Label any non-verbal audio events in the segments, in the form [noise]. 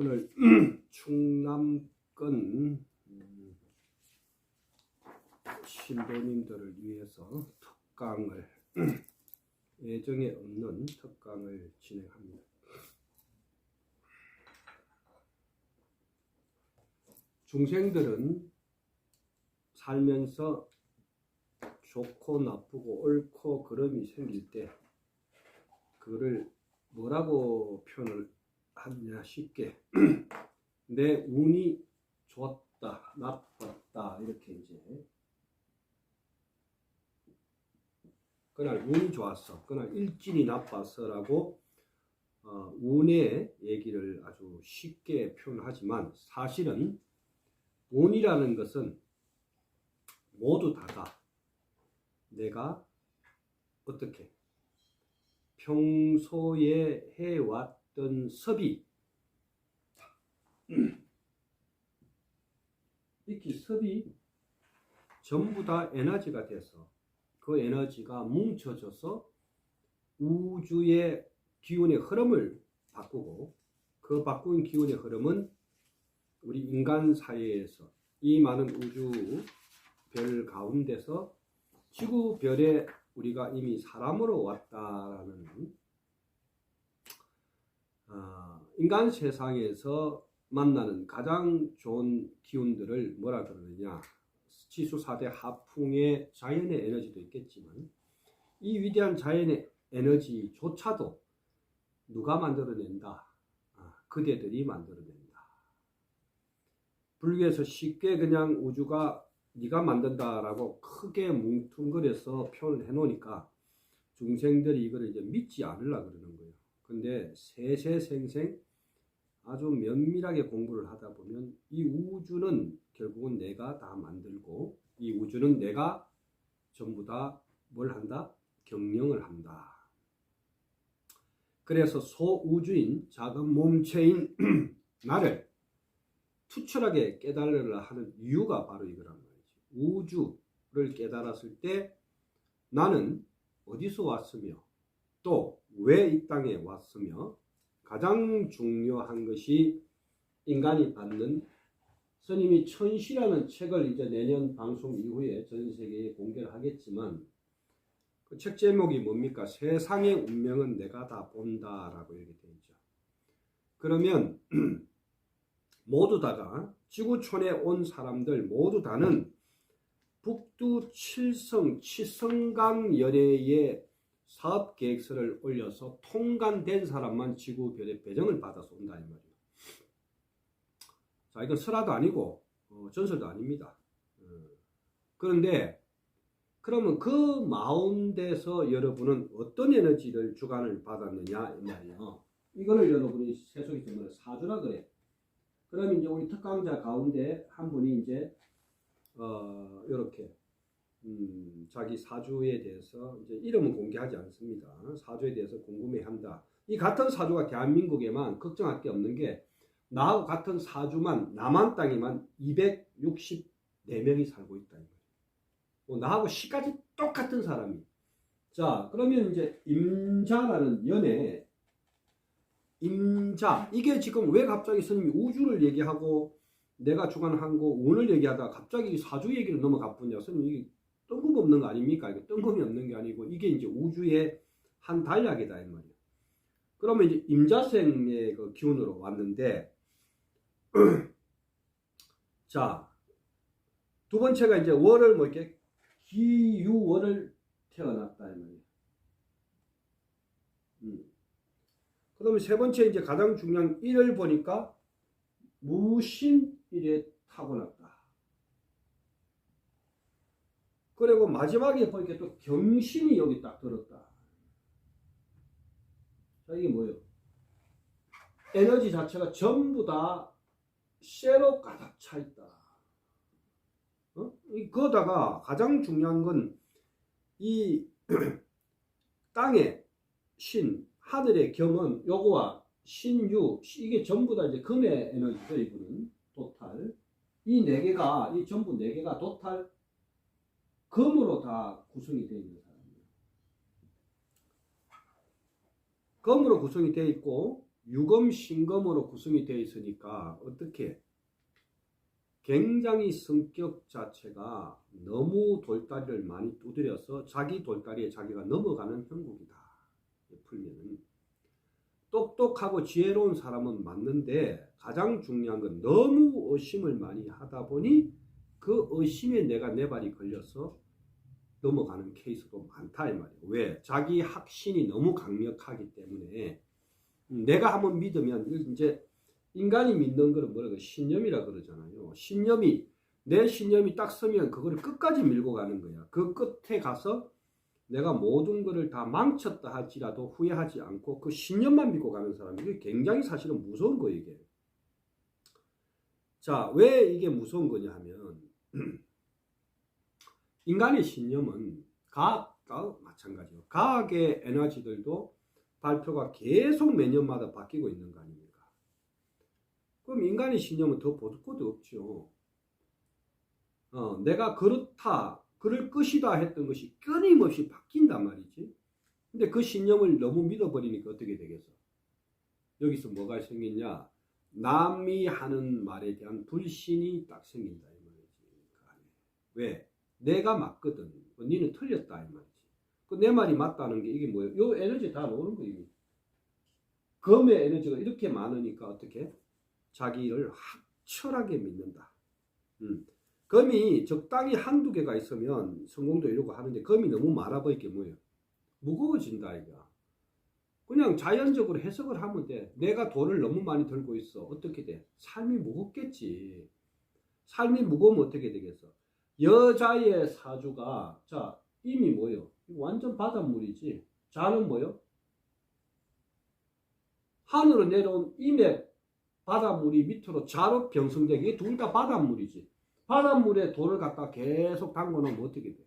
오늘 [clears throat] 충남권 음, 신도님들을 위해서 특강을 [clears throat] 예정에 없는 특강을 진행합니다. 중생들은 살면서 좋고 나쁘고 옳고 그름이 생길 때 그거를 뭐라고 표현을 하느냐? 쉽게. [clears throat] 내 운이 좋았다 나빴다. 이렇게 이제. 그날 운이 좋았어. 그날 일진이 나빴어라고 어, 운의 얘기를 아주 쉽게 표현하지만 사실은 운이라는 것은 모두 다가 내가 어떻게 평소에 해왔 던 섭이 [clears throat] 이렇게 섭이 전부 다 에너지가 돼서 그 에너지가 뭉쳐져서 우주의 기운의 흐름을 바꾸고 그 바꾼 기운의 흐름은 우리 인간 사회에서 이 많은 우주 별 가운데서 지구 별에 우리가 이미 사람으로 왔다라는 어, 인간 세상에서 만나는 가장 좋은 기운들을 뭐라 그러느냐 지수사대 하풍의 자연의 에너지도 있겠지만 이 위대한 자연의 에너지조차도 누가 만들어낸다? 아, 그대들이 만들어낸다. 불교에서 쉽게 그냥 우주가 네가 만든다라고 크게 뭉뚱그려서 표현을 해놓으니까 중생들이 이걸 이제 믿지 않으려 그러는 거예요. 근데 세세생생 아주 면밀하게 공부를 하다 보면 이 우주는 결국은 내가 다 만들고 이 우주는 내가 전부 다 뭘 한다? 경영을 한다. 그래서 소우주인 작은 몸체인 [clears throat] 나를 투철하게 깨달으려 하는 이유가 바로 이거란 말이지. 우주를 깨달았을 때 나는 어디서 왔으며 또 왜 이 땅에 왔으며 가장 중요한 것이 인간이 받는 스님이 천시라는 책을 이제 내년 방송 이후에 전 세계에 공개를 하겠지만 그 책 제목이 뭡니까? 세상의 운명은 내가 다 본다라고 이렇게 되어 있죠. 그러면 [clears throat] 모두 다가 지구촌에 온 사람들 모두 다는 북두 칠성 치성강 열애의 사업 계획서를 올려서 통관된 사람만 지구별의 배정을 받아서 온다 이 말이에요. 자, 이건 설화도 아니고 어, 전설도 아닙니다. 어, 그런데 그러면 그 마운드에서 여러분은 어떤 에너지를 주관을 받았느냐 이 말이에요. 이거를 여러분이 세속이 때문에 사주라 그래. 그러면 이제 우리 특강자 가운데 한 분이 이제 어 이렇게 음, 자기 사주에 대해서 이제 이름은 공개하지 않습니다. 사주에 대해서 궁금해한다. 이 같은 사주가 대한민국에만 걱정할 게 없는 게 나하고 같은 사주만 남한 땅에만 264명이 살고 있다. 뭐 나하고 시까지 똑같은 사람이. 자, 그러면 이제 임자라는 연애 임자 이게 지금 왜 갑자기 스님이 우주를 얘기하고 내가 주관한 거 운을 얘기하다가 갑자기 사주 얘기를 보냐 스님 이게 뜬금없는 거 아닙니까? 이게 뜬금이 없는 게 아니고 이게 이제 우주의 한 단약이다 이 말이에요. 그러면 이제 임자생의 그 기운으로 왔는데 [clears throat] 자 두 번째가 이제 월을 뭐 이렇게 기유월을 태어났다 이 말이에요. 음. 그러면 세 번째 이제 가장 중요한 일을 보니까 무신일에 타고났다. 그리고 마지막에 보니까 또 경신이 여기 딱 들었다. 자, 이게 뭐예요? 에너지 자체가 전부 다 쇠로 가득 차 있다. 어? 그거다가 가장 중요한 건 이 [clears throat] 땅의 신, 하늘의 경은 요거와 신유 이게 전부 다 이제 금의 에너지죠 이거는 도탈 이 네 개가 이 전부 네 개가 도탈 금으로 다 구성이 되어 있는 사람이에요. 금으로 구성이 되어 있고 유검 신검으로 구성이 되어 있으니까 어떻게 굉장히 성격 자체가 너무 돌다리를 많이 두드려서 자기 돌다리에 자기가 넘어가는 형국이다. 풀면은 똑똑하고 지혜로운 사람은 맞는데 가장 중요한 건 너무 의심을 많이 하다 보니 그 의심에 내가 내 발이 걸려서 넘어가는 케이스도 많다 이 말이에요. 왜? 자기 확신이 너무 강력하기 때문에 내가 한번 믿으면 이제 인간이 믿는 거는 뭐라고 신념이라 그러잖아요. 신념이 내 신념이 딱 서면 그거를 끝까지 밀고 가는 거야. 그 끝에 가서 내가 모든 것을 다 망쳤다 할지라도 후회하지 않고 그 신념만 믿고 가는 사람 이게 굉장히 사실은 무서운 거예요 이게. 자, 왜 이게 무서운 거냐 하면 [clears throat] 인간의 신념은 과학과 마찬가지예요. 과학의 에너지들도 발표가 계속 매년마다 바뀌고 있는 거 아닙니까? 그럼 인간의 신념은 더 보도 것도 없죠. 어, 내가 그렇다, 그럴 것이다 했던 것이 끊임없이 바뀐단 말이지. 근데 그 신념을 너무 믿어버리니까 어떻게 되겠어? 여기서 뭐가 생겼냐? 남이 하는 말에 대한 불신이 딱 생긴다. 왜? 내가 맞거든. 어, 니는 틀렸다 이 말이지. 그 내 말이 맞다는 게 이게 뭐예요? 요 에너지 다 노는 거예요. 검의 에너지가 이렇게 많으니까 어떻게? 자기를 확철하게 믿는다. 음. 검이 적당히 한두 개가 있으면 성공도 이러고 하는데 검이 너무 많아버리게 뭐예요? 무거워진다 이거. 그냥 자연적으로 해석을 하면 돼. 내가 돈을 너무 많이 들고 있어. 어떻게 돼? 삶이 무겁겠지. 삶이 무거우면 어떻게 되겠어? 여자의 사주가 자 이미 뭐요? 완전 바닷물이지. 자는 뭐요? 하늘로 내려온 임의 바닷물이 밑으로 자로 병성되기 둘 다 바닷물이지. 바닷물에 돌을 갖다 계속 담궈놓으면 어떻게 돼?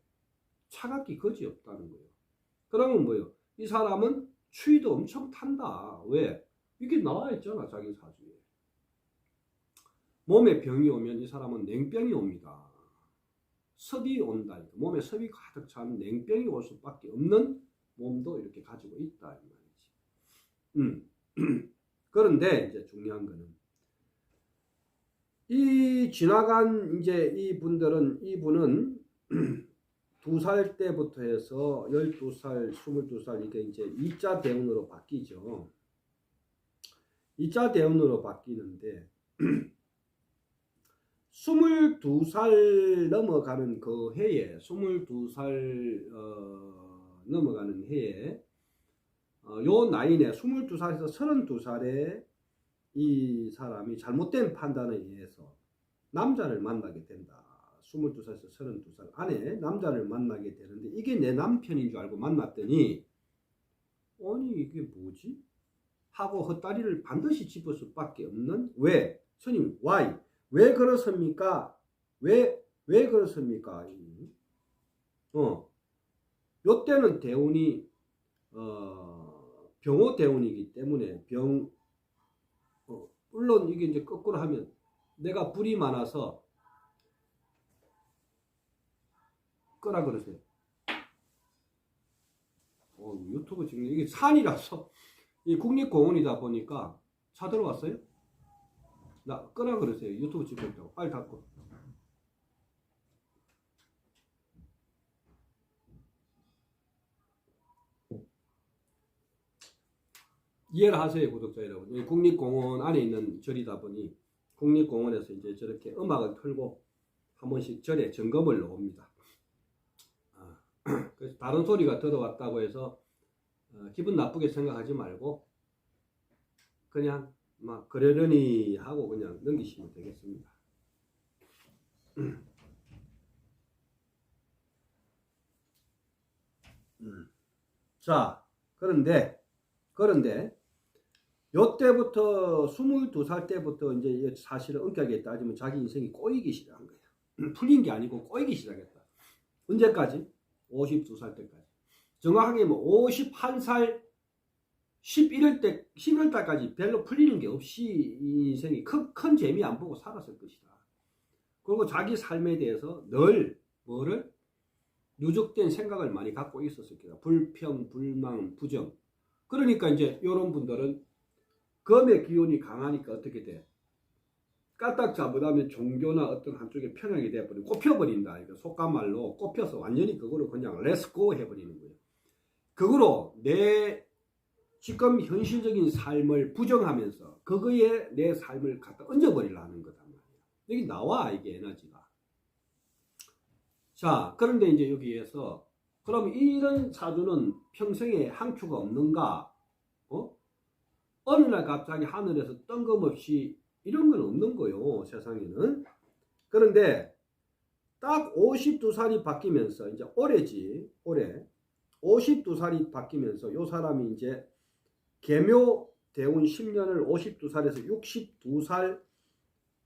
차갑기 거지 없다는 거예요. 그러면 뭐요? 이 사람은 추위도 엄청 탄다. 왜? 이게 나와 있잖아, 자기 사주에. 몸에 병이 오면 이 사람은 냉병이 옵니다. 섭이 온다. 몸에 섭이 가득 찬 냉병이 올 수밖에 없는 몸도 이렇게 가지고 있다. 이 말이지. 음. [clears throat] 그런데 이제 중요한 거는 이 지나간 이제 이 분들은 이분은 [clears throat] 두 살 때부터 해서 12살, 22살 이게 이제 2자 대운으로 바뀌죠. 2자 대운으로 바뀌는데 [clears throat] 22살 넘어가는 그 해에 22살 어, 넘어가는 해에 어, 요 나이에 22살에서 32살에 이 사람이 잘못된 판단에 의해서 남자를 만나게 된다. 22살에서 32살 안에 남자를 만나게 되는데 이게 내 남편인 줄 알고 만났더니 아니 이게 뭐지? 하고 헛다리를 반드시 짚을 수밖에 없는 왜? 스님 why? 왜 그렇습니까? 왜, 왜 그렇습니까? 어, 요때는 대운이, 어, 병호 대운이기 때문에 병, 어, 물론 이게 이제 거꾸로 하면 내가 불이 많아서 끄라 그러세요. 어, 유튜브 지금 이게 산이라서 이 국립공원이다 보니까 차 들어왔어요? 나 끄라 그러세요. 유튜브 찍고 있다고. 빨리 닫고. 이해를 하세요, 구독자 여러분. 이 국립공원 안에 있는 절이다 보니 국립공원에서 이제 저렇게 음악을 틀고 한 번씩 절에 점검을 놓습니다. 아, [clears throat] 그래서 다른 소리가 들어왔다고 해서 어, 기분 나쁘게 생각하지 말고 그냥 막 그러려니 하고 그냥 넘기시면 되겠습니다. 음. [clears throat] 자, 그런데 그런데 요때부터 22살 때부터 이제 사실은 엄격하게 따지면 자기 인생이 꼬이기 시작한 거예요. [clears throat] 풀린 게 아니고 꼬이기 시작했다. 언제까지? 52살 때까지. 정확하게 뭐 51살 11월 때 11월 달까지 별로 풀리는 게 없이 인생이 큰, 큰 재미 안 보고 살았을 것이다. 그리고 자기 삶에 대해서 늘 뭐를 누적된 생각을 많이 갖고 있었을 거다. 불평, 불망, 부정. 그러니까 이제 이런 분들은 검의 기운이 강하니까 어떻게 돼? 까딱 잘못하면 종교나 어떤 한쪽에 편향이 돼버리고 꼽혀버린다. 이거 속간 말로 꼽혀서 완전히 그거로 그냥 렛츠고 해버리는 거예요. 그거로 내 지금 현실적인 삶을 부정하면서 그거에 내 삶을 갖다 얹어버리려는 거단 말이야. 여기 나와 이게 에너지가. 자 그런데 이제 여기에서 그럼 이런 사주는 평생에 항추가 없는가? 어? 어느 날 갑자기 하늘에서 뜬금없이 이런 건 없는 거요 세상에는. 그런데 딱 52살이 바뀌면서 이제 올해지 올해 52살이 바뀌면서 요 사람이 이제 개묘 대운 10년을 52살에서 62살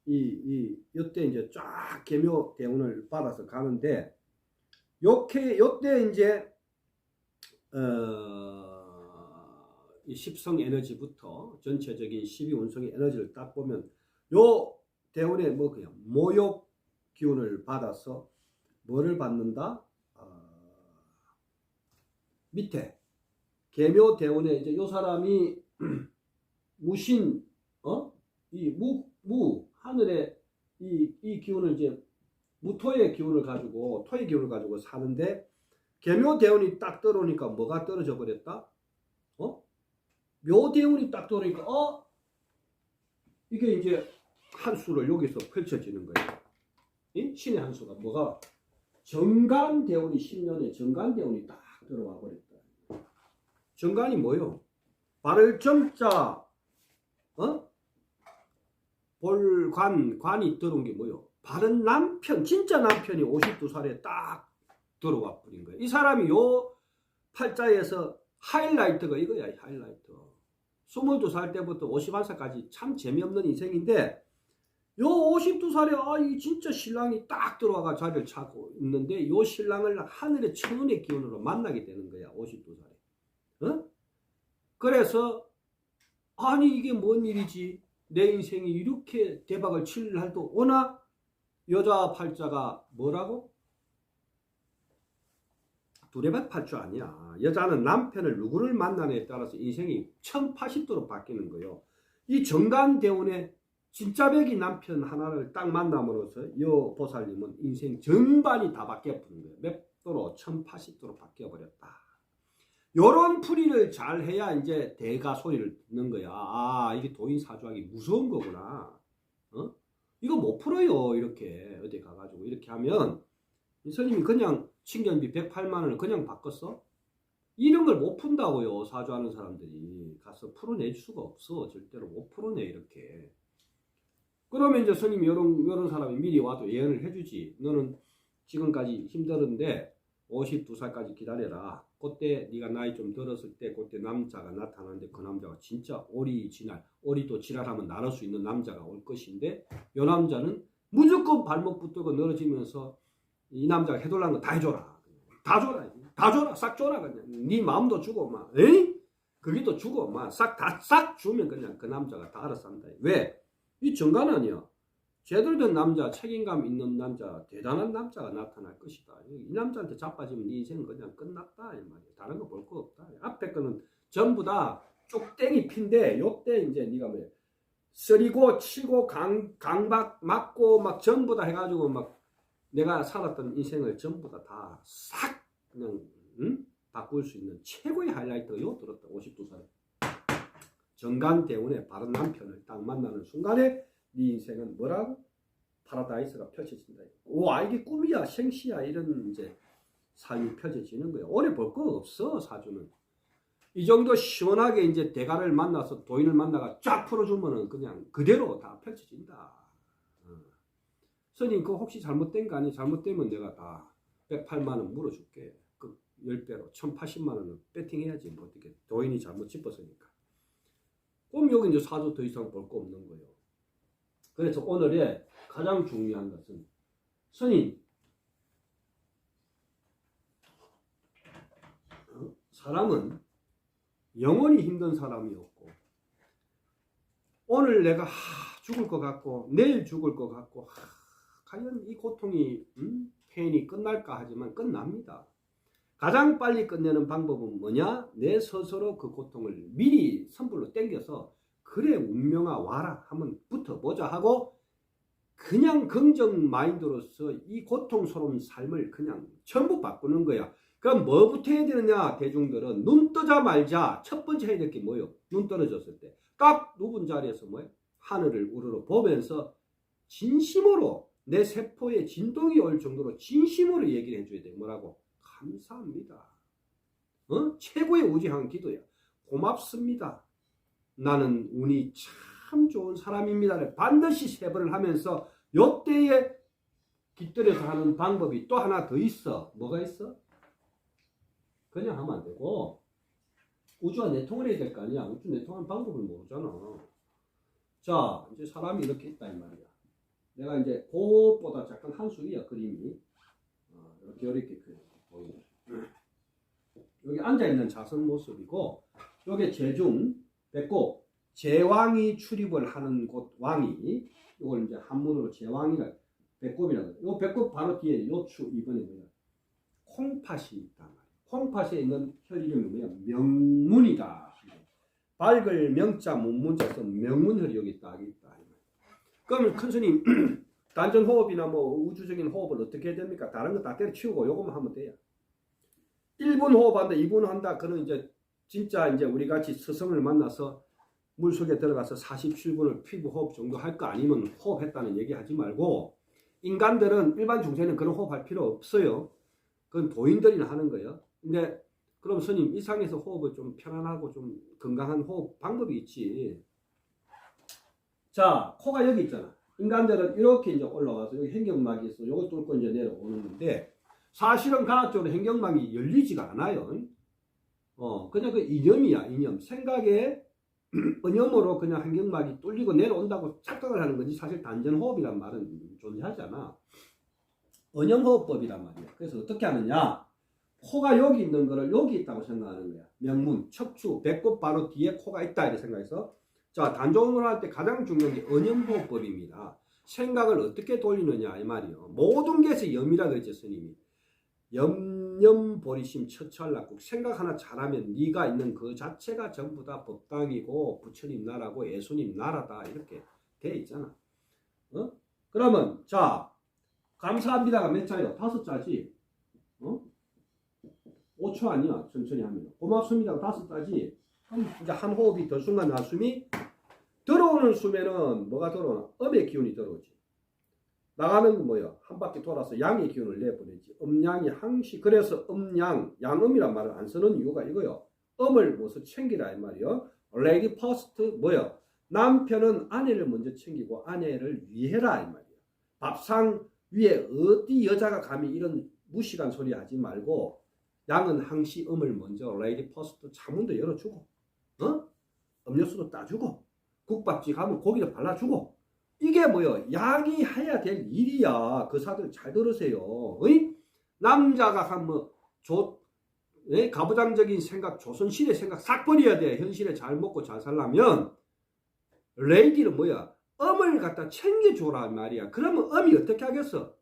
이, 이, 요때 이제 쫙 개묘 대운을 받아서 가는데, 요게, 요때 이제, 어, 이 십성 에너지부터 전체적인 12운성의 에너지를 딱 보면, 요 대운에 뭐 그냥 모욕 기운을 받아서 뭐를 받는다? 어, 밑에 개묘 대운에 이제 요 사람이 [clears throat] 무신 어? 이무무 하늘에 이, 이 기운을 이제 무토의 기운을 가지고 토의 기운을 가지고 사는데 개묘 대운이 딱 떨어오니까 뭐가 떨어져 버렸다? 어? 묘 대운이 딱 떨어오니까 어? 이게 이제 한 수를 여기서 펼쳐지는 거예요. 이 신의 한 수가 뭐가 정간 대운이 10년에 정간 대운이 딱 들어와 버렸다. 정관이 뭐요? 발을 점자, 어? 볼관, 관이 들어온 게 뭐요? 바른 남편, 진짜 남편이 52살에 딱 들어와 버린 거예요. 이 사람이 요 팔자에서 하이라이트가 이거야, 하이라이트. 22살 때부터 51살까지 참 재미없는 인생인데, 요 52살에, 아, 이 진짜 신랑이 딱 들어와가 자리를 차고 있는데, 요 신랑을 하늘의 천운의 기운으로 만나게 되는 거야, 52살에. 어? 그래서 아니 이게 뭔 일이지? 내 인생이 이렇게 대박을 칠 날도 오나? 여자 팔자가 뭐라고? 두레밭 팔자 아니야. 여자는 남편을 누구를 만나냐에 따라서 인생이 1080도로 바뀌는 거요. 이 정관대운에 진짜 백이 남편 하나를 딱 만남으로써 요 보살님은 인생 전반이 다 바뀌어 버린 거예요. 몇 도로? 1080도로 바뀌어 버렸다 요런 풀이를 잘 해야 이제 대가 소리를 듣는 거야. 아, 이게 도인 사주하기 무서운 거구나. 어? 이거 못 풀어요. 이렇게 어디 가가지고 이렇게 하면 선생님이 그냥 친견비 108만 원을 그냥 바꿨어? 이런 걸 못 푼다고요. 사주하는 사람들이 가서 풀어낼 수가 없어. 절대로 못 풀어내 이렇게. 그러면 이제 스님이 이런 이런 사람이 미리 와도 예언을 해주지. 너는 지금까지 힘들었는데 52살까지 기다려라. 그때 네가 나이 좀 들었을 때 그때 남자가 나타나는데 그 남자가 진짜 오리 지날 오리도 지랄하면 나를 수 있는 남자가 올 것인데 이 남자는 무조건 발목 붙들고 늘어지면서 이 남자가 해달라는 거 다 해줘라. 다 줘라. 다 줘라. 싹 줘라. 그냥 네 마음도 주고 막 에이? 또 주고 막 싹다싹 주면 그냥 그 남자가 다 알아서 한다. 왜 이 정관 아니야 제대로 된 남자, 책임감 있는 남자, 대단한 남자가 나타날 것이다. 이 남자한테 자빠지면 네 인생은 그냥 끝났다. 이 말이야. 다른 거 볼 거 없다. 앞에 거는 전부 다 쪽땡이 핀데 요때 이제 네가 뭐 쓰리고 치고 강, 강박 맞고 막 전부 다 해가지고 막 내가 살았던 인생을 전부 다 다 싹 그냥 응? 바꿀 수 있는 최고의 하이라이트가 요 들었다. 52살에. 정관 대운에 바른 남편을 딱 만나는 순간에 네 인생은 뭐라고? 파라다이스가 펼쳐진다. 와 이게 꿈이야 생시야 이런 이제 삶이 펼쳐지는 거야. 오래 볼 거 없어 사주는. 이 정도 시원하게 이제 대가를 만나서 도인을 만나가 쫙 풀어주면은 그냥 그대로 다 펼쳐진다. 어. 스님 그 혹시 잘못된 거 아니? 잘못되면 내가 다 108만 원 물어줄게. 그 10배로 1080만 원을 배팅해야지 뭐 어떻게 도인이 잘못 짚었으니까. 그럼 여기 이제 사주 더 이상 볼 거 없는 거예요. 그래서 오늘의 가장 중요한 것은 스님 어? 사람은 영원히 힘든 사람이 없고 오늘 내가 하, 죽을 것 같고 내일 죽을 것 같고 하, 과연 이 고통이 음? 페인이 끝날까 하지만 끝납니다. 가장 빨리 끝내는 방법은 뭐냐? 내 스스로 그 고통을 미리 선불로 땡겨서 그 그래 운명아 와라 하면 붙어보자 하고 그냥 긍정 마인드로서 이 고통스러운 삶을 그냥 전부 바꾸는 거야. 그럼 뭐부터 해야 되느냐 대중들은 눈 뜨자 말자 첫 번째 해야 될 게 뭐예요? 눈 떨어졌을 때 딱 누군 자리에서 뭐예요? 하늘을 우러러 보면서 진심으로 내 세포에 진동이 올 정도로 진심으로 얘기를 해줘야 돼. 뭐라고? 감사합니다. 어? 최고의 우지한 기도야. 고맙습니다. 나는 운이 참 좋은 사람입니다. 반드시 세번을 하면서 요때에 깃들여서 하는 방법이 또 하나 더 있어. 뭐가 있어? 그냥 하면 안 되고 우주와 내통을 해야 될 거 아니야. 우주 내통하는 방법을 모르잖아. 자, 이제 사람이 이렇게 있다 이 말이야. 내가 이제 그것보다 잠깐 한 수위야 그림이. 어, 이렇게 이렇게 그 보이네. 여기 앉아 있는 자선 모습이고 여기 제중 배꼽 제왕이 출입을 하는 곳 왕이 이걸 이제 한문으로 제왕이라 배꼽이라고. 요 배꼽 바로 뒤에 요추 이번에 뭐야 콩팥이 있단 말이야. 콩팥에 있는 혈 이름이 뭐야 명문이다. 밝을 명자 문문자에서 명문혈이 여기 딱 있다. 그러면 큰 스님 [clears throat] 단전 호흡이나 뭐 우주적인 호흡을 어떻게 해야 됩니까? 다른 거 다 때려치우고 요것만 하면 돼요. 1분 호흡한다, 2분 한다. 그는 이제 진짜 이제 우리 같이 스승을 만나서 물 속에 들어가서 47분을 피부 호흡 정도 할 거 아니면 호흡했다는 얘기 하지 말고 인간들은 일반 중생은 그런 호흡할 필요 없어요. 그건 도인들이나 하는 거예요. 근데 그럼 스님 이상에서 호흡을 좀 편안하고 좀 건강한 호흡 방법이 있지. 자, 코가 여기 있잖아. 인간들은 이렇게 이제 올라와서 여기 행경막이 있어. 요거 뚫고 이제 내려오는 건데 사실은 간헐적으로 행경막이 열리지가 않아요. 어, 그냥 그 이념이야, 이념. 생각에 [clears throat] 언염으로 그냥 행경막이 뚫리고 내려온다고 착각을 하는 거지 사실 단전호흡이란 말은 존재하지 않아. 언염호흡법이란 말이야. 그래서 어떻게 하느냐? 코가 여기 있는 거를 여기 있다고 생각하는 거야. 명문, 척추, 배꼽 바로 뒤에 코가 있다 이렇게 생각해서 자 단종을 할 때 가장 중요한 게 언염호흡법입니다. 생각을 어떻게 돌리느냐 이 말이요. 모든 것이 염이라 그랬죠 스님이. 염 염 보리심 처철락국 생각 하나 잘하면 네가 있는 그 자체가 전부 다 법당이고 부처님 나라고 예수님 나라다 이렇게 돼 있잖아. 어? 그러면 자 감사합니다가 몇 자요? 다섯 자지. 어? 5초 아니야 천천히 하면 고맙습니다가 다섯 자지. 이제 한 호흡이 더 순간 한숨이 들어오는 숨에는 뭐가 들어오나? 음의 기운이 들어오지. 나가는 건 뭐야? 한 바퀴 돌아서 양의 기운을 내보내지. 음양이 항시. 그래서 음양, 양음이란 말을 안 쓰는 이유가 이거요. 음을 무엇을 챙기라 이 말이요. 레디 퍼스트 뭐야? 남편은 아내를 먼저 챙기고 아내를 위해라 이 말이야. 밥상 위에 어디 여자가 감히 이런 무식한 소리 하지 말고 양은 항시 음을 먼저 레디 퍼스트 차문도 열어주고 어? 음료수도 따주고 국밥집 가면 고기도 발라주고 이게 뭐요? 양이 해야 될 일이야. 그 사들 잘 들으세요. 어이? 남자가 한뭐 조, 예? 가부장적인 생각, 조선시대 생각 싹 버려야 돼. 현실에 잘 먹고 잘 살려면 레이디는 뭐야? 음을 갖다 챙겨줘라 말이야. 그러면 음이 어떻게 하겠어?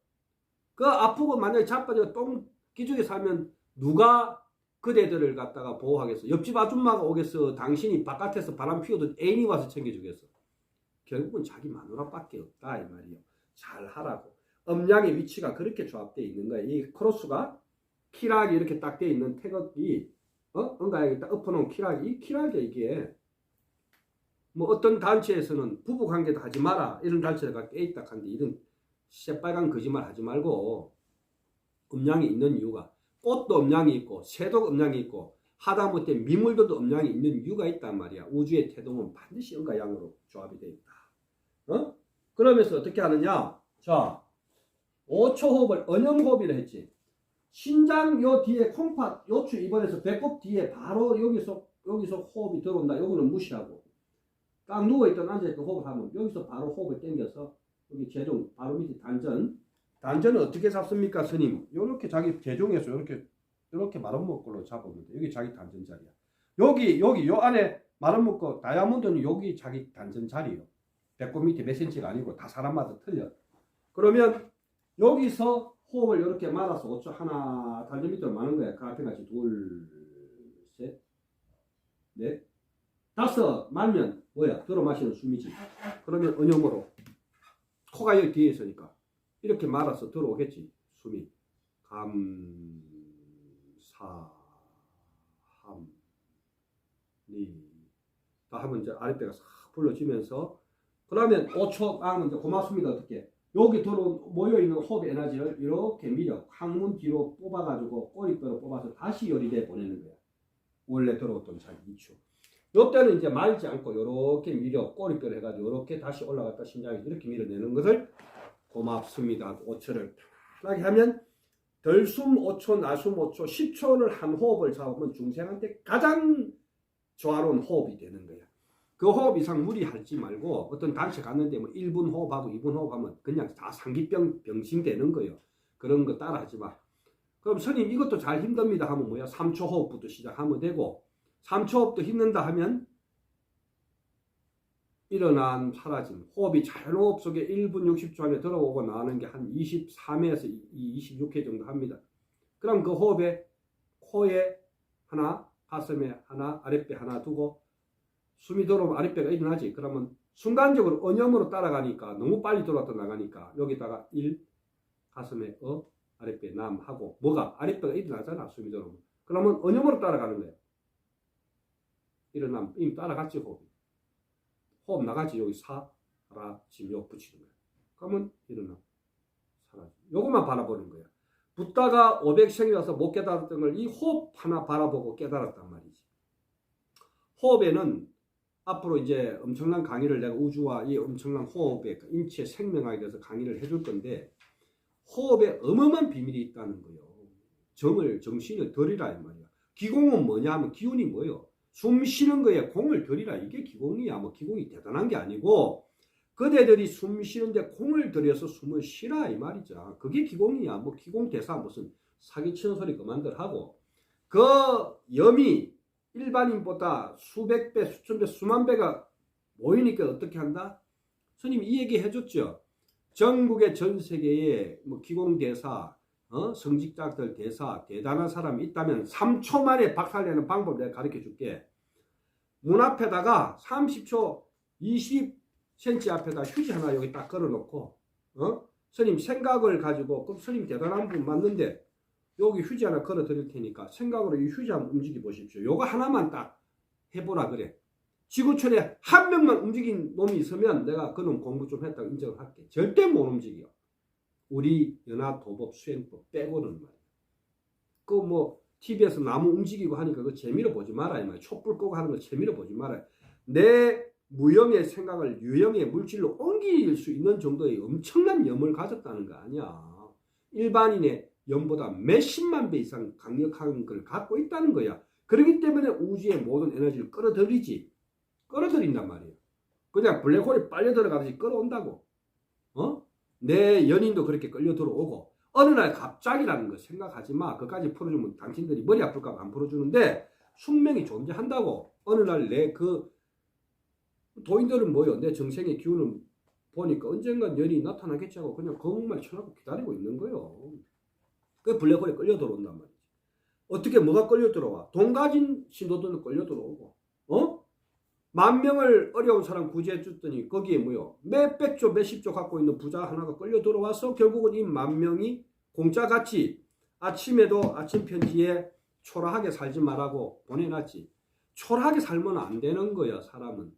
그 아프고 만약에 자빠져 똥 기죽에 살면 누가 그대들을 갖다가 보호하겠어? 옆집 아줌마가 오겠어? 당신이 바깥에서 바람 피워도 애인이 와서 챙겨주겠어? 결국은 자기 마누라밖에 없다 이 말이요. 잘 하라고. 음양의 위치가 그렇게 조합되어 있는 거야. 이 크로스가 키락이 이렇게 딱 되어 있는 태극이 어? 응가에 딱 엎어놓은 키락이 이 키락이 이게 뭐 어떤 단체에서는 부부 관계도 하지 마라 이런 단체가 꽤 있다 한데 이런 새빨간 거짓말 하지 말고 음양이 있는 이유가 꽃도 음양이 있고 새도 음양이 있고 하다못해 미물들도 음양이 있는 이유가 있단 말이야. 우주의 태동은 반드시 음가양으로 조합이 되어 있다. 어? 그러면서 어떻게 하느냐? 자, 5초 호흡을 언염호흡이라 했지. 신장 요 뒤에 콩팥 요추 입안에서 배꼽 뒤에 바로 여기서 여기서 호흡이 들어온다. 여기는 무시하고 딱 누워있던 앉아있던 호흡을 하면 여기서 바로 호흡을 당겨서 여기 재종 바로 밑에 단전 단전은 어떻게 잡습니까 스님? 요렇게 자기 재종에서 요렇게 이렇게 마른 목걸로 잡으면 돼. 여기 자기 단전 자리야. 여기 여기 요 안에 마른 목걸 다이아몬드는 여기 자기 단전 자리요. 배꼽 밑에 몇 센치가 아니고 다 사람마다 틀려. 그러면 여기서 호흡을 이렇게 말아서 5초 하나 단전 밑으로 마는 거야. 그 앞에 같이 둘, 셋, 넷, 다섯 말면 뭐야? 들어 마시는 숨이지. 그러면 언염으로 코가 여기 뒤에 있으니까 이렇게 말아서 들어오겠지. 숨이 감, 사, 함, 니. 다 하면 이제 아랫배가 싹 불러지면서 그러면 5초 하면 이제 고맙습니다. 어떻게? 여기 들어 모여있는 호흡 에너지를 이렇게 밀어 항문 뒤로 뽑아가지고 꼬리뼈로 뽑아서 다시 요리대 보내는 거야. 원래 들어왔던 자기 이추. 요때는 이제 말지 않고 이렇게 밀어 꼬리뼈를 해가지고 이렇게 다시 올라갔다 심장에 이렇게 밀어내는 것을 고맙습니다. 5초를 편하게 하면 덜숨 5초, 나숨 5초, 10초를 한 호흡을 잡으면 중생한테 가장 조화로운 호흡이 되는 거야. 그 호흡 이상 무리하지 말고 어떤 단체 갔는데 뭐 1분 호흡하고 2분 호흡하면 그냥 다 상기병 병신 되는 거예요. 그런 거 따라하지 마. 그럼 스님 이것도 잘 힘듭니다 하면 뭐야? 3초 호흡부터 시작하면 되고 3초 호흡도 힘든다 하면 일어난 사라짐 호흡이 자연 호흡 속에 1분 60초 안에 들어오고 나오는 게 한 23회에서 26회 정도 합니다. 그럼 그 호흡에 코에 하나, 가슴에 하나, 아랫배 하나 두고 숨이 들어오면 아랫배가 일어나지. 그러면 순간적으로 언염으로 따라가니까 너무 빨리 들어왔다 나가니까 여기다가 1, 가슴에 어, 아랫배 남 하고 뭐가 아랫배가 일어나잖아 숨이 들어오면. 그러면 언염으로 따라가는 거야. 일어남 이미 따라갔지 호흡이. 호흡 나가지 여기 사라짐 요 붙이는 거야. 그러면 일어나 사라짐. 요것만 바라보는 거야. 붙다가 500생이라서 못 깨달았던 걸 이 호흡 하나 바라보고 깨달았단 말이지. 호흡에는 앞으로 이제 엄청난 강의를 내가 우주와 이 엄청난 호흡의 그 인체 생명학에 대해서 강의를 해줄 건데 호흡에 어마어마한 비밀이 있다는 거예요. 정을 정신을 들이라 이 말이야. 기공은 뭐냐 하면 기운이 뭐예요? 숨 쉬는 거에 공을 들이라 이게 기공이야. 뭐 기공이 대단한 게 아니고 그대들이 숨 쉬는데 공을 들여서 숨을 쉬라 이 말이죠. 그게 기공이야. 뭐 기공 대사 무슨 사기치는 소리 그만들 하고 그 염이 일반인보다 수백 배, 수천 배, 수만 배가 모이니까 어떻게 한다? 스님 이 얘기 해줬죠. 전국의 전 세계에 뭐 기공 대사, 어? 성직자들 대사, 대단한 사람이 있다면 3초 만에 박살내는 방법 내가 가르쳐 줄게. 문 앞에다가 30초, 20cm 앞에다 휴지 하나 여기 딱 걸어놓고, 어? 스님 생각을 가지고, 그럼 스님 대단한 분 맞는데, 여기 휴지 하나 걸어 드릴 테니까 생각으로 이 휴지 한번 움직여 보십시오. 요거 하나만 딱 해보라 그래. 지구촌에 한 명만 움직인 놈이 있으면 내가 그 놈 공부 좀 했다고 인정을 할게. 절대 못 움직여. 우리 연합도법 수행법 빼고는 말이야. 그 뭐 TV에서 나무 움직이고 하니까 그 재미로 보지 마라 이 말이야. 촛불 끄고 하는 거 재미로 보지 마라. 내 무형의 생각을 유형의 물질로 옮길 수 있는 정도의 엄청난 염을 가졌다는 거 아니야. 일반인의 염보다 몇십만 배 이상 강력한 걸 갖고 있다는 거야. 그렇기 때문에 우주의 모든 에너지를 끌어들이지. 끌어들인단 말이에요. 그냥 블랙홀이 빨려 들어가듯이 끌어온다고. 어? 내 연인도 그렇게 끌려 들어오고 어느 날 갑자기라는 거 생각하지 마. 그까지 풀어주면 당신들이 머리 아플까 봐안 풀어주는데 숙명이 존재한다고. 어느 날 내 그 도인들은 뭐요? 내 정생의 기운을 보니까 언젠간 연이 나타나겠지 하고 그냥 거목만 쳐놓고 기다리고 있는 거예요. 그 블랙홀에 끌려 들어온단 말이지. 어떻게 뭐가 끌려 들어와? 돈 가진 신도들은 끌려 들어오고, 어? 만 명을 어려운 사람 구제해 줬더니 거기에 뭐요? 몇백 조, 몇십 조 갖고 있는 부자 하나가 끌려 들어와서 결국은 이 만 명이 공짜같이 아침에도 아침 편지에 초라하게 살지 말라고 보내놨지. 초라하게 살면 안 되는 거야, 사람은.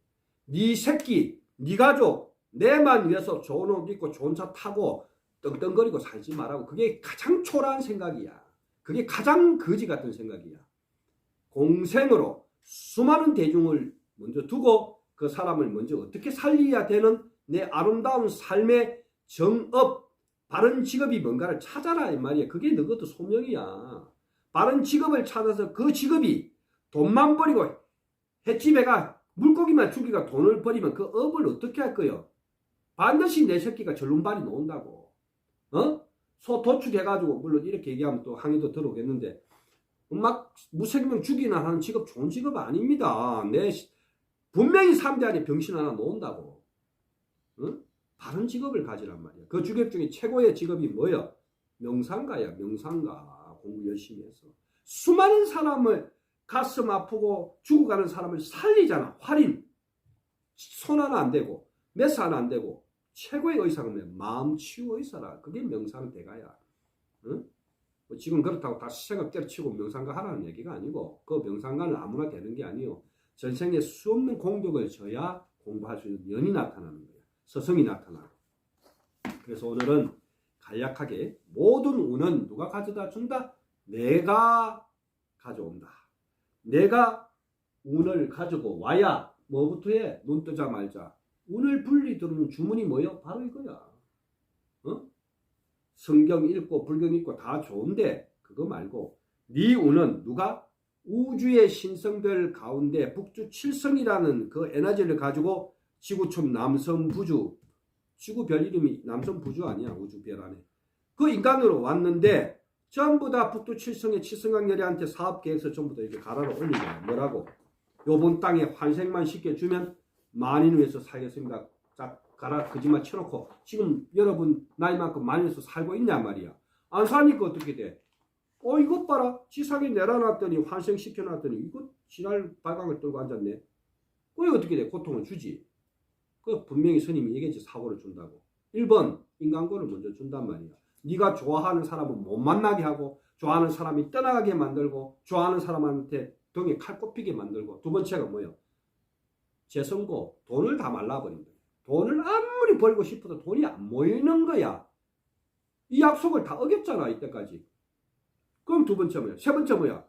네 새끼, 네 가족, 내만 위해서 좋은 옷 입고 좋은 차 타고 떵떵거리고 살지 말라고. 그게 가장 초라한 생각이야. 그게 가장 거지 같은 생각이야. 공생으로 수많은 대중을 먼저 두고 그 사람을 먼저 어떻게 살려야 되는 내 아름다운 삶의 정업, 바른 직업이 뭔가를 찾아라 이 말이야. 그게 너것도 소명이야. 바른 직업을 찾아서 그 직업이 돈만 버리고 횟집에가 물고기만 죽이가 돈을 버리면 그 업을 어떻게 할 거요? 반드시 내 새끼가 절름발이 놓은다고. 어? 소 도축해가지고 물론 이렇게 얘기하면 또 항의도 들어오겠는데 막 무책임형 죽이나 하는 직업 좋은 직업 아닙니다. 내 시- 분명히 3대 안에 병신 하나 놓은다고. 응? 다른 직업을 가지란 말이야. 그 직업 중에 최고의 직업이 뭐야? 명상가야, 명상가. 공부 열심히 해서. 수많은 사람을 가슴 아프고 죽어가는 사람을 살리잖아. 활인. 손 하나 안 되고 메스 하나 안 되고 최고의 의사가 뭐야? 마음 치유 의사라. 그게 명상 대가야. 응? 뭐 지금 그렇다고 다 생각 때려치고 명상가 하라는 얘기가 아니고 그 명상가는 아무나 되는 게 아니요. 전생에 수없는 공덕을 져야 공부할 수 있는 연이 나타나는 거야. 서성이 나타나. 그래서 오늘은 간략하게 모든 운은 누가 가져다 준다? 내가 가져온다. 내가 운을 가지고 와야 뭐부터 해? 눈 뜨자 말자. 운을 분리 들으는 주문이 뭐요? 바로 이거야. 어? 성경 읽고 불경 읽고 다 좋은데 그거 말고 네 운은 누가 우주의 신성들 가운데 북주 칠성이라는 그 에너지를 가지고 지구촌 남성 부주 지구 별 이름이 남성 부주 아니야 우주별 안에 그 인간으로 왔는데 전부 다 북두 칠성의 칠성강렬이한테 사업 계획서 전부 다 이렇게 올린 거야 뭐라고 요번 땅에 환생만 시켜주면 만인을 위해서 살겠습니다. 자 가라 거짓말 쳐놓고 지금 여러분 나이만큼 만인에서 살고 있냐 말이야. 안 사니까? 어떻게 돼? 어 이것 봐라. 지상에 내려놨더니 환생시켜놨더니 이거 지날 발광을 떨고 앉았네. 그게 어떻게 돼? 고통을 주지. 그 분명히 스님이 얘기했지 사고를 준다고. 1번 인간고를 먼저 준단 말이야. 네가 좋아하는 사람은 못 만나게 하고 좋아하는 사람이 떠나가게 만들고 좋아하는 사람한테 등에 칼 꼽히게 만들고. 두 번째가 뭐예요? 재선고 돈을 다 말라버린다 돈을 아무리 벌고 싶어도 돈이 안 모이는 거야 이 약속을 다 어겼잖아 이때까지 그럼 두 번째 뭐야? 세 번째 뭐야?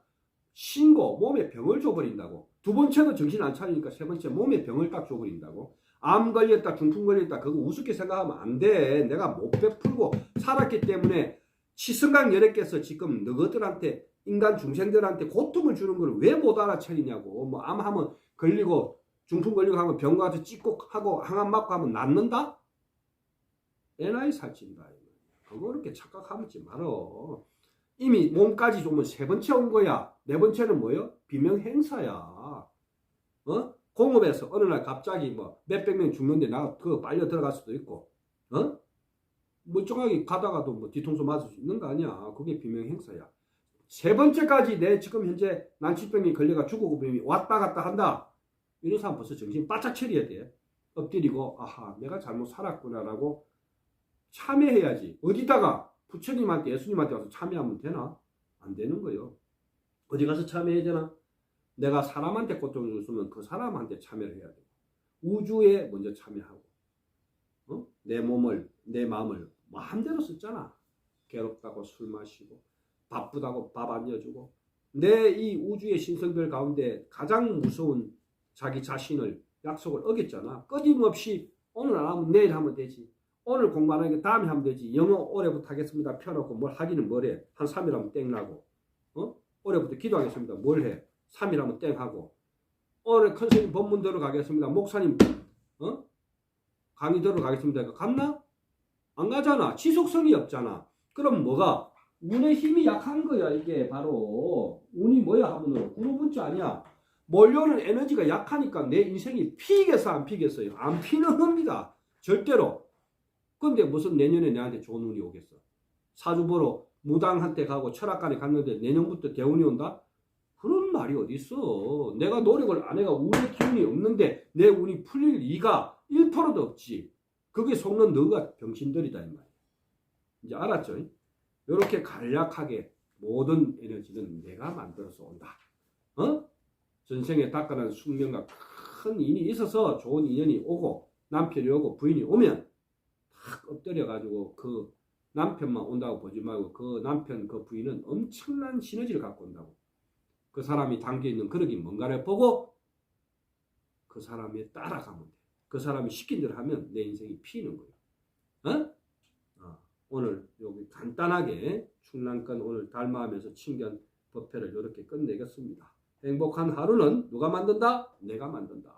신고 몸에 병을 줘버린다고. 두 번째는 정신 안 차리니까 세 번째 몸에 병을 딱 줘버린다고. 암 걸렸다, 중풍 걸렸다, 그거 우습게 생각하면 안 돼. 내가 못 베풀고 살았기 때문에 치성강 열애께서 지금 너희들한테 인간 중생들한테 고통을 주는 걸 왜 못 알아차리냐고. 뭐 암 하면 걸리고 중풍 걸리고 하면 병 가서 찍고 하고 항암 맞고 하면 낫는다? 애나이 살찐다. 그거 그렇게 착각하지 말어. 이미 몸까지 좋으면 세 번째 온 거야. 네 번째는 뭐요? 비명 행사야. 어? 공업에서 어느 날 갑자기 뭐 몇백 명 죽는데 나 그거 빨려 들어갈 수도 있고, 어? 멀쩡하게 가다가도 뭐 뒤통수 맞을 수 있는 거 아니야. 그게 비명 행사야. 세 번째까지 내 지금 현재 난치병이 걸려가 봄이 왔다 갔다 한다. 이런 사람 벌써 정신 바짝 차려야 돼. 엎드리고 아하 내가 잘못 살았구나라고 참여해야지. 어디다가 부처님한테 예수님한테 와서 참여하면 되나? 안 되는 거요. 어디 가서 참여해야 되나? 내가 사람한테 고통을 줬으면 그 사람한테 참여를 해야 돼. 우주에 먼저 참여하고, 어? 내 몸을, 내 마음을 마음대로 썼잖아. 괴롭다고 술 마시고, 바쁘다고 밥 안 여주고, 내 이 우주의 신성들 가운데 가장 무서운 자기 자신을 약속을 어겼잖아. 끊임없이 오늘 안 하면 내일 하면 되지. 오늘 공부 안 하니까 다음에 하면 되지. 영어 올해부터 하겠습니다. 펴놓고 뭘 하기는 뭐래. 한 3일 하면 땡 나고. 어? 올해부터 기도하겠습니다. 뭘 해? 3일 하면 땡 하고. 오늘 컨설팅 법문 들어가겠습니다. 목사님, 어? 강의 들어가겠습니다. 갔나? 안 가잖아. 지속성이 없잖아. 그럼 뭐가? 운의 힘이 약한 거야, 이게 바로. 운이 뭐야 하면은 구루분자 아니야. 몰려오는 에너지가 약하니까 내 인생이 피겠어, 안 피겠어요? 안 피는 겁니다. 절대로. 근데 무슨 내년에 내한테 좋은 운이 오겠어? 사주 보러 무당한테 가고 철학관에 갔는데 내년부터 대운이 온다? 그런 말이 어디 있어? 내가 노력을 안 해가 운의 기운이 없는데 내 운이 풀릴 리가 1%도 없지. 그게 속는 너가 병신들이다 이 말이야. 이제 알았죠? 이렇게 간략하게 모든 에너지는 내가 만들어서 온다. 어? 전생에 닦아낸 숙명과 큰 인이 있어서 좋은 인연이 오고 남편이 오고 부인이 오면 탁 엎드려 가지고 그 남편만 온다고 보지 말고 그 남편 그 부인은 엄청난 시너지를 갖고 온다고 그 사람이 담겨 있는 그릇이 뭔가를 보고 그 사람이 따라가면 돼. 그 사람이 시킨 대로 하면 내 인생이 피는 거야. 어? 어, 오늘 여기 간단하게 충남권 오늘 달마하면서 친견 법회를 이렇게 끝내겠습니다. 행복한 하루는 누가 만든다? 내가 만든다.